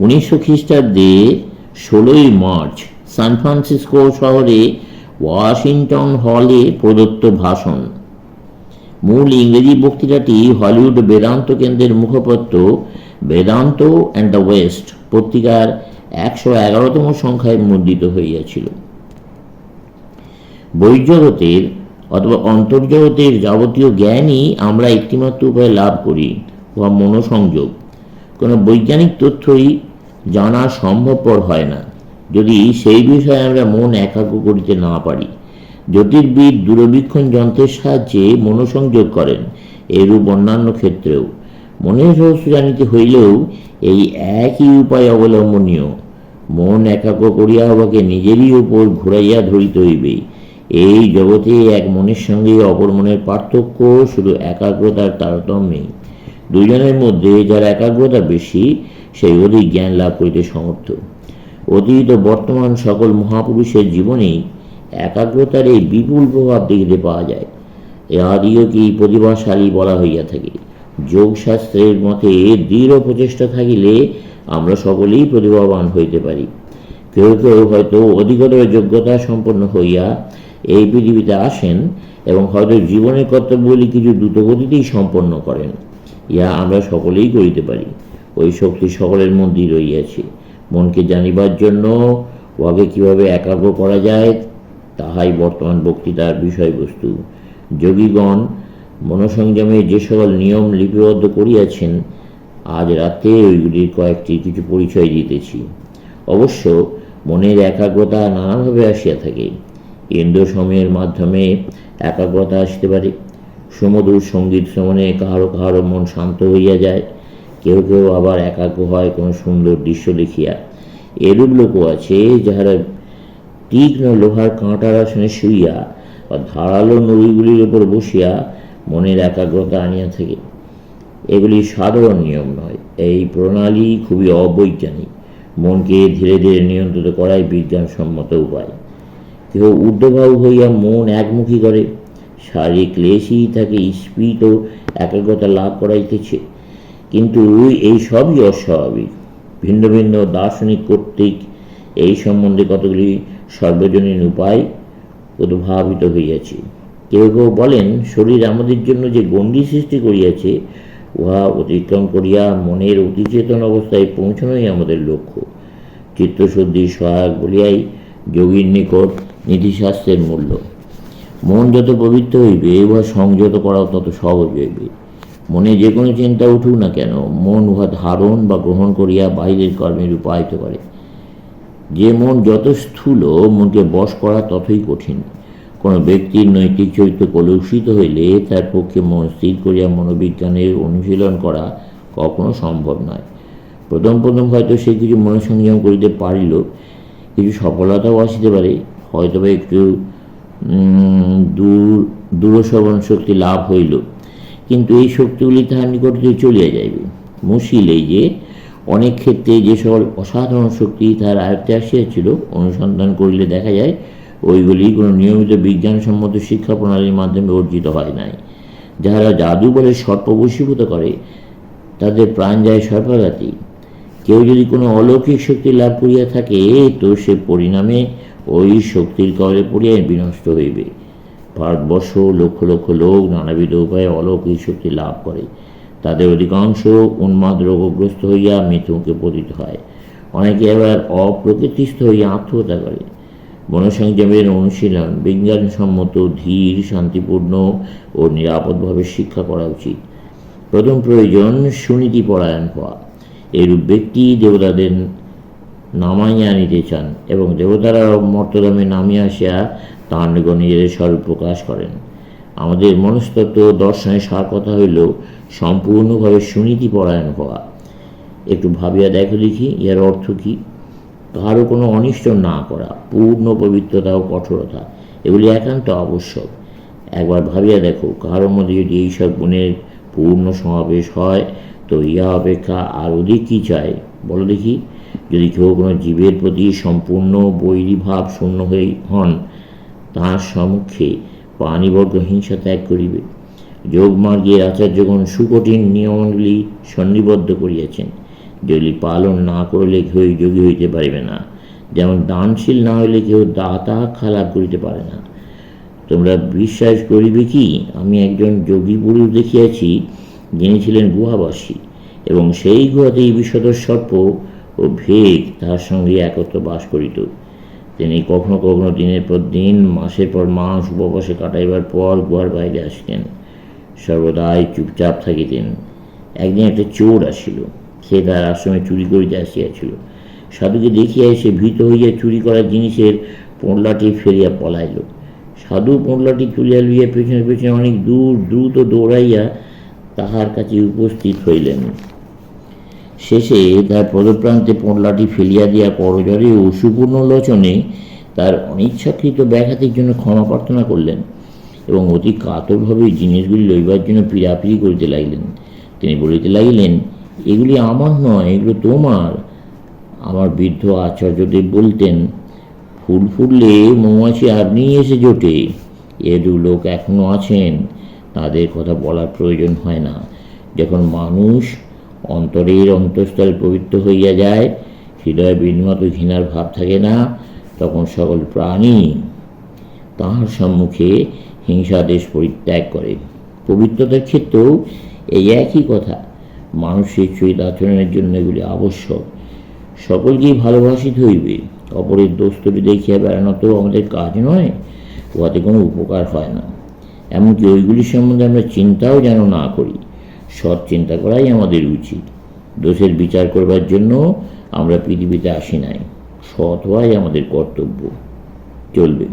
উনিশশো খ্রিস্টাব্দে ষোলোই মার্চ সান ফ্রান্সিসকো শহরে ওয়াশিংটন হলে প্রদত্ত ভাষণ। মূল ইংরেজি বক্তৃতাটি হলিউড বেদান্ত কেন্দ্রের মুখপত্র বেদান্ত অ্যান্ড দ্য ওয়েস্ট পত্রিকার একশো এগারোতম সংখ্যায় মুদ্রিত হইয়াছিল। বৈজগতের অথবা অন্তর্জগতের যাবতীয় জ্ঞানই আমরা একটিমাত্র উপায়ে লাভ করি, উহা মনোসংযোগ। কোনো বৈজ্ঞানিক তথ্যই জানা সম্ভবপর হয় না। যদি সেই বিষয়ে আমরা মন একাগ্র করিতে না পারি, জ্যোতির্বিদ দূরবীক্ষণ যন্ত্রের সাহায্যে মনোসংযোগ করেন এরূপ অন্যান্য ক্ষেত্রেও। মনের রহস্য জানিতে হইলেও এই একই উপায় অবলম্বনীয়। মন একাগ্র করিয়া উহাকে নিজেরই উপর ঘুরাইয়া ধরিতে হইবে। এই জগতে এক মনের সঙ্গে অপর মনের পার্থক্য শুধু একাগ্রতার তারতম্যে দুজনের মধ্যে যার একাগ্রতা বেশি, সেই অধিক জ্ঞান লাভ করিতে সমর্থ। অতীত বর্তমান সকল মহাপুরুষের জীবনেই একাগ্রতার এই বিপুল প্রভাব দেখিতে পাওয়া যায়। ইহাদিওকেই প্রতিভাশালী বলা হইয়া থাকে? যোগশাস্ত্রের মতে দৃঢ় প্রচেষ্টা থাকিলে আমরা সকলেই প্রতিভাবান হইতে পারি। কেউ কেউ হয়তো অধিকতর যোগ্যতা সম্পন্ন হইয়া এই পৃথিবীতে আসেন এবং হয়তো জীবনের কর্তব্যগুলি কিছু দ্রুতগতিতেই সম্পন্ন করেন। ইহা আমরা সকলেই করিতে পারি। ওই শক্তি সকলের মধ্যেই রইয়াছে মনকে জানিবার জন্য উহাকে কীভাবে একাগ্র করা যায়, তাহাই বর্তমান বক্তৃতার বিষয়বস্তু। যোগীগণ মনসংযমে যে সকল নিয়ম লিপিবদ্ধ করিয়াছেন, আজ রাতে ওইগুলির কয়েকটি কিছু পরিচয় দিতেছি। অবশ্য মনের একাগ্রতা নানাভাবে আসিয়া থাকে। ইন্দ্র সময়ের মাধ্যমে একাগ্রতা আসতে পারে। সুমধুর সংগীত শ্রমণে কাহারো কাহারো মন শান্ত হইয়া যায়। কেউ কেউ আবার একাগ্র হয় কোনো সুন্দর দৃশ্য দেখিয়া। এরূপ লোকও আছে যাহারা তীক্ষ্ণ লোহার কাঁটার আসনে শুইয়া বা ধারালো নদীগুলির উপর বসিয়া মনের একাগ্রতা আনিয়া থাকে। এগুলি সাধারণ নিয়ম নয়, এই প্রণালী খুবই অবৈজ্ঞানিক। মনকে ধীরে ধীরে নিয়ন্ত্রিত করাই বিজ্ঞানসম্মত উপায়। কেউ ঊর্ধ্বভাব হইয়া মন একমুখী করে শারীরিক ক্লেশই তাকে স্ফীত একাগ্রতা লাভ করাইতেছে। কিন্তু এই সবই অস্বাভাবিক। ভিন্ন ভিন্ন দার্শনিক কর্তৃক এই সম্বন্ধে কতগুলি সর্বজনীন উপায় উদ্ভাবিত হইয়াছে। কেউ কেউ বলেন, শরীর আমাদের জন্য যে গণ্ডি সৃষ্টি করিয়াছে, উহা অতিক্রম করিয়া মনের অতিচেতন অবস্থায় পৌঁছানোই আমাদের লক্ষ্য। চিত্তশুদ্ধি সহায়ক বলিয়াই যোগীর নিকট নীতিশাস্ত্রের মূল্য। মন যত পবিত্র হইবে, উহা সংযত করাও তত সহজ হইবে। মনে যে কোনো চিন্তা উঠুক না কেন, মন উহা ধারণ বা গ্রহণ করিয়া বাহিরের কর্মে রূপায়িত করে। যে মন যত স্থূল, মনকে বশ করা ততই কঠিন। কোনো ব্যক্তির নৈতিক চরিত্র কলুষিত হইলে তার পক্ষে মন স্থির করিয়া মনোবিজ্ঞানের অনুশীলন করা কখনো সম্ভব নয়। প্রথম প্রথম হয়তো সে কিছু মনোসংযম করিতে পারিল, কিছু সফলতাও আসিতে পারে হয়তো বা একটু দূরশ্রবণ শক্তি লাভ হইল। কিন্তু এই শক্তিগুলি তাহার নিকট হইতে চলিয়া যাইবে। মুশকিল এই যে, অনেক ক্ষেত্রে যে সকল অসাধারণ শক্তি তার আয়ত্তে আসিয়াছিল, অনুসন্ধান করিলে দেখা যায়, ওইগুলি কোনো নিয়মিত বিজ্ঞানসম্মত শিক্ষা প্রণালীর মাধ্যমে অর্জিত হয় নাই। যাহারা জাদু বলে সর্প বশীভূত করে, তাদের প্রাণ যায় সর্পাঘাতী। কেউ যদি কোনো অলৌকিক শক্তি লাভ করিয়া থাকে, তো সে পরিণামে ওই শক্তির কবলে পড়িয়া বিনষ্ট হইবে। ভারতবর্ষ লক্ষ লক্ষ লোক নানাবিধ উপায়ে অলৌকিক শক্তি লাভ করে। তাদের অধিকাংশ উন্মাদ রোগগ্রস্ত হইয়া মৃত্যুমুখে পতিত হয়। অনেকে আবার অপ্রকৃতিস্থ হইয়া আত্মহত্যা করে। মনসংযমের অনুশীলন, বিজ্ঞানসম্মত, ধীর, শান্তিপূর্ণ ও নিরাপদভাবে শিক্ষা করা উচিত। প্রথম প্রয়োজন সুনীতি পরায়ণ হওয়া। এরূপ ব্যক্তি দেবতাদের নামাইয়া আনিতে চান এবং দেবতারা মর্তদামে নামিয়া আসিয়া তাঁর নিকট নিজেদের স্বরূপ প্রকাশ করেন। আমাদের মনস্তত্ত্ব দর্শনের সার কথা হইল সম্পূর্ণভাবে সুনীতি পরায়ণ হওয়া। একটু ভাবিয়া দেখো দেখি, এর অর্থ কী? কারও কোনো অনিষ্ট না করা, পূর্ণ পবিত্রতা ও কঠোরতা, এগুলি একান্ত আবশ্যক। একবার ভাবিয়া দেখো কারও মধ্যে যদি এইসব গুণের পূর্ণ সমাবেশ হয়, তো ইহা অপেক্ষা আর অধিক কী চায় বলো দেখি, যদি কেউ কোনো জীবের প্রতি সম্পূর্ণ বৈরীভাব শূন্য হয়ে হন তাঁর সম্মুখে প্রাণীবর্গ হিংসা ত্যাগ করিবে। যোগমার্গের আচার্যগণ সুকঠিন নিয়মগুলি সন্নিবদ্ধ করিয়াছেন। যেগুলি পালন না করলে কেউ যোগী হইতে পারিবে না। যেমন দানশীল না হইলে কেউ দাতা খালাপ করিতে পারে না। তোমরা বিশ্বাস করিবে কি? আমি একজন যোগী পুরুষ দেখিয়াছি, যিনি ছিলেন গুহাবাসী। এবং সেই গুহাতেই বিশদ সর্প ও ভেগ তাহার সঙ্গে একত্র বাস করিত। তিনি কখনো কখনো দিনের পর দিন, মাসের পর মাস উপবাসে কাটাইবার পর গুহার বাইরে আসতেন। সর্বদাই চুপচাপ থাকিতেন। একদিন একটা চোর আসিল। সে তার আশ্রমে চুরি করিতে আসিয়াছিল। সাধুকে দেখিয়া এসে ভীত হইয়া চুরি করার জিনিসের পোঁড়লাটি ফেরিয়া পলাইল। সাধু পোঁড়লাটি তুলিয়া লইয়া পেছনে পেছনে অনেক দূর দ্রুত দৌড়াইয়া তাহার কাছে উপস্থিত হইলেন। শেষে তার পদপ্রান্তে পোঁড়লাটি ফেলিয়া দিয়া করজরে ও সুপূর্ণ লোচনে তার অনিচ্ছাকৃত ব্যাঘাতের জন্য ক্ষমা প্রার্থনা করলেন এবং অতি কাতরভাবে জিনিসগুলি লইবার জন্য পীড়াপিড়ি করিতে লাগিলেন। তিনি বলিতে লাগিলেন, এগুলি আমার নয়, এগুলো তোমার। আমার বৃদ্ধ আচার্যদেব বলতেন, ফুল ফুললে মৌমাছি আপনি এসে জোটে। এ দু লোক এখনও আছেন, তাদের কথা বলার প্রয়োজন হয় না। যখন মানুষ অন্তরের অন্তঃস্থল পবিত্র হইয়া যায়, হৃদয়ে বিন্দুমাত্র ঘৃণার ভাব থাকে না, তখন সকল প্রাণী তাহার সম্মুখে হিংসাদেশ পরিত্যাগ করে। পবিত্রতার ক্ষেত্রেও এই একই কথা, মানুষের চরিত আচরণের জন্য এগুলি আবশ্যক। সকলকেই ভালোবাসিতে হইবে অপরের দোস্তটি দেখিয়া বেড়ানো তো আমাদের কাজ নয়, উহাতে কোনো উপকার হয় না। এমনকি ওইগুলি সম্বন্ধে আমরা চিন্তাও যেন না করি। সৎ চিন্তা করাই আমাদের উচিত। দোষের বিচার করবার জন্য আমরা পৃথিবীতে আসি নাই। সৎ হওয়াই আমাদের কর্তব্য। চলবে।